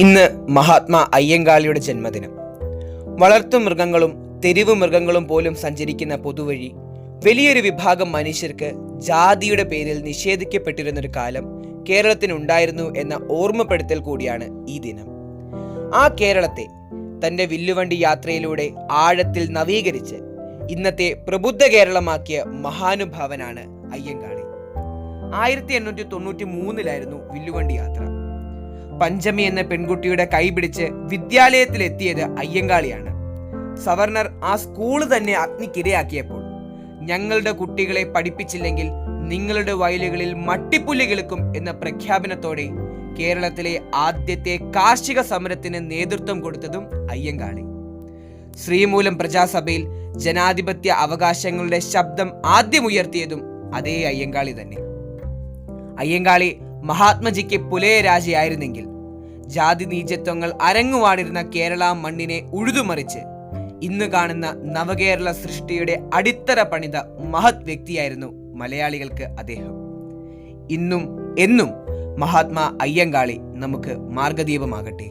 ഇന്ന് മഹാത്മാ അയ്യങ്കാളിയുടെ ജന്മദിനം. വളർത്തു മൃഗങ്ങളും തെരുവ് മൃഗങ്ങളും പോലും സഞ്ചരിക്കുന്ന പൊതുവഴി വലിയൊരു വിഭാഗം മനുഷ്യർക്ക് ജാതിയുടെ പേരിൽ നിഷേധിക്കപ്പെട്ടിരുന്നൊരു കാലം കേരളത്തിനുണ്ടായിരുന്നു എന്ന ഓർമ്മപ്പെടുത്തൽ കൂടിയാണ് ഈ ദിനം. ആ കേരളത്തെ തന്റെ വില്ലുവണ്ടി യാത്രയിലൂടെ ആഴത്തിൽ നവീകരിച്ച് ഇന്നത്തെ പ്രബുദ്ധ കേരളമാക്കിയ മഹാനുഭാവനാണ് അയ്യങ്കാളി. ആയിരത്തി എണ്ണൂറ്റി തൊണ്ണൂറ്റി മൂന്നിലായിരുന്നു വില്ലുവണ്ടി യാത്ര. പഞ്ചമി എന്ന പെൺകുട്ടിയുടെ കൈപിടിച്ച് വിദ്യാലയത്തിലെത്തിയത് അയ്യങ്കാളിയാണ്. സവർണർ ആ സ്കൂൾ തന്നെ അഗ്നിക്കിരയാക്കിയപ്പോൾ ഞങ്ങളുടെ കുട്ടികളെ പഠിപ്പിച്ചില്ലെങ്കിൽ നിങ്ങളുടെ വയലുകളിൽ മട്ടിപ്പുല്ല് കിളുക്കും എന്ന പ്രഖ്യാപനത്തോടെ കേരളത്തിലെ ആദ്യത്തെ കാർഷിക സമരത്തിന് നേതൃത്വം കൊടുത്തതും അയ്യങ്കാളി. ശ്രീമൂലം പ്രജാസഭയിൽ ജനാധിപത്യ അവകാശങ്ങളുടെ ശബ്ദം ആദ്യമുയർത്തിയതും അതേ അയ്യങ്കാളി തന്നെ. അയ്യങ്കാളി മഹാത്മജിക്ക് പുലയരാജയായിരുന്നെങ്കിൽ ജാതി നീചത്വങ്ങൾ അരങ്ങുവാടിരുന്ന കേരള മണ്ണിനെ ഉഴുതുമറിച്ച് ഇന്ന് കാണുന്ന നവകേരള സൃഷ്ടിയുടെ അടിത്തറ പണിത മഹത് വ്യക്തിയായിരുന്നു മലയാളികൾക്ക് അദ്ദേഹം. ഇന്നും എന്നും മഹാത്മാ അയ്യങ്കാളി നമുക്ക് മാർഗദീപമാകട്ടെ.